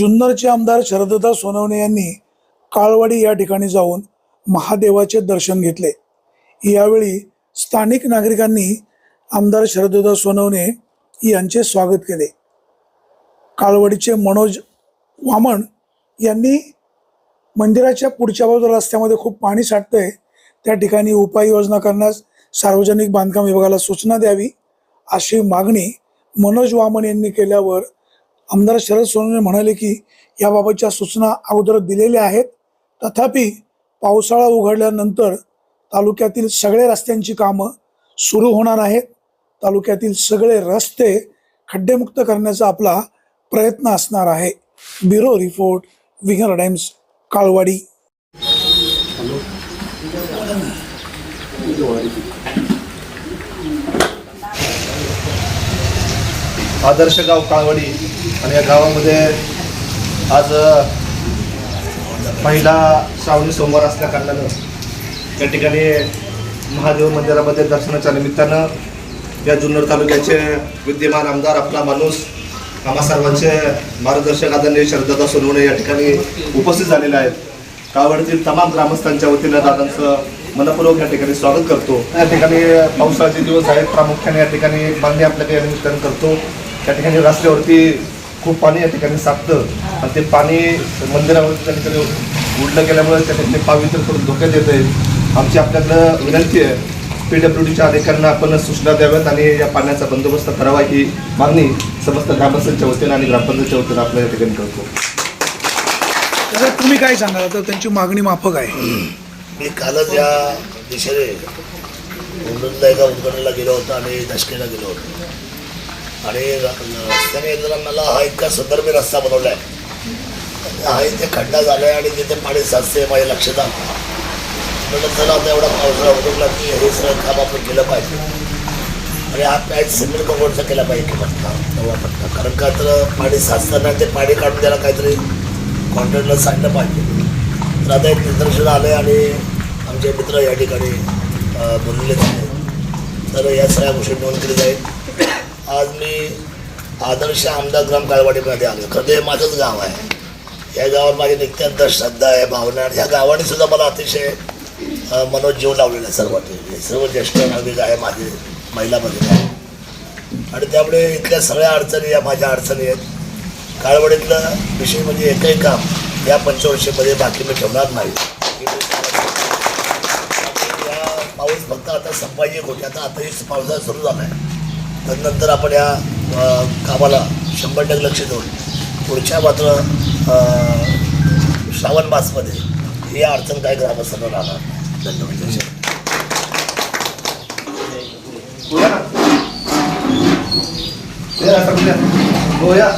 जुन्नरचे आमदार शरददा सोनवणे यांनी काळवाडी या ठिकाणी जाऊन महादेवाचे दर्शन घेतले. यावेळी स्थानिक नागरिकांनी आमदार शरददा सोनवणे यांचे स्वागत केले. काळवाडीचे मनोज वामन यांनी मंदिराच्या पुढच्या बाजूला रस्त्यामध्ये खूप पाणी साठतंय. त्या ठिकाणी उपाययोजना करण्यास सार्वजनिक बांधकाम विभागाला सूचना द्यावी अशी मागणी मनोज वामन यांनी केल्यावर आमदार शरद सोनवणे म्हणाले की याबाबतच्या सूचना अगोदर दिलेल्या आहेत. तथापि पावसाळा उघडल्यानंतर तालुक्यातील सगळे रस्त्यांची कामं सुरू होणार आहेत. तालुक्यातील सगळे रस्ते खड्डेमुक्त करण्याचा आपला प्रयत्न असणार आहे. Bureau report Winger Times Kalwadi आदर्श गाव काळवडी आणि या गावामध्ये आज पहिला श्रावणी सोमवार असल्या कारणानं त्या ठिकाणी महादेव मंदिरामध्ये दर्शनाच्या निमित्तानं या जुन्नर तालुक्याचे विद्यमान आमदार आपला माणूस आम्हा सर्वांचे मार्गदर्शक आदरणीय श्रद्धादा सोनवणे या ठिकाणी उपस्थित झालेले आहेत. कावडतील तमाम ग्रामस्थांच्या वतीनं दादांचं मनपूर्वक या ठिकाणी स्वागत करतो. या ठिकाणी पावसाळ्याचे दिवस आहेत. प्रामुख्याने या ठिकाणी मागणी आपल्याकडे या निमित्तानं करतो. त्या ठिकाणी रस्त्यावरती खूप पाणी या ठिकाणी साठतं आणि ते पाणी मंदिरावरती त्या ठिकाणी उडलं गेल्यामुळे त्या ठिकाणी पावित्र करून धोक्यात येत आहे आमची आपल्याकडं विनंती आहे पी डब्ल्यू डीच्या अधिकाऱ्यांना आपण सूचना द्याव्यात आणि या पाण्याचा बंदोबस्त करावा ही मागणी समस्त ग्रामस्थांच्या वतीनं आणि ग्रामपंचायतच्या वतीनं आपल्या या ठिकाणी करतो. तर तुम्ही काय सांगाल? तर त्यांची मागणी माफक आहे. मी कालच या दिशेने मुंबईला एका उद्घाटनाला गेलो होतो आणि दशकेला गेलो होतो. आणि रस्त्याने जरा मला हा इतका सुंदर मी रस्ता बनवला आहे हा इथे खड्डा झाला आहे आणि तिथे पाणी साचते माझ्या लक्षात आलं. म्हटलं चला आता एवढा पावसाळा उतरला की हे सगळं काम आपण केलं पाहिजे. आणि हा पॅच सिमेंट कंपाऊंडचा केला पाहिजे पटका तेव्हा म्हटलं कारण का तर पाणी साचताना ते पाणी काढून द्यायला काहीतरी कॉन्ट्रॅक्टला सांडलं पाहिजे. तर आता एक निदर्शन आलं आहे आणि आमचे मित्र या ठिकाणी बोललेले आहेत. तर या सगळ्या गोष्टी नोंद केली जाईल. आज मी आदर्श आमदार ग्राम काळवाडीमध्ये आलो. खरं हे माझंच गाव आहे. या गावात माझी नित्यांत श्रद्धा आहे भावना ह्या गावाने सुद्धा मला अतिशय मनोजीव मनोज जीव लावलेला आहे सर्वांनी. सर्व ज्येष्ठ नागरिक आहे माझे महिला भगिनी आहे आणि त्यामुळे इथल्या सगळ्या अडचणी या माझ्या अडचणी आहेत. काळवडीतलं विषय म्हणजे एकही काम या पंचवर्षीमध्ये बाकी मी ठेवणार नाही. पाऊस फक्त आता संपायची होती आता आताही पावसाळा सुरू झाला आहे तदनंतर आपण या कामाला शंभर टक्के लक्ष देऊन पुढच्या मात्र श्रावण मासमध्ये ही अडचण काय ग्रामस्थांना राहणार? धन्यवाद. जय हो या.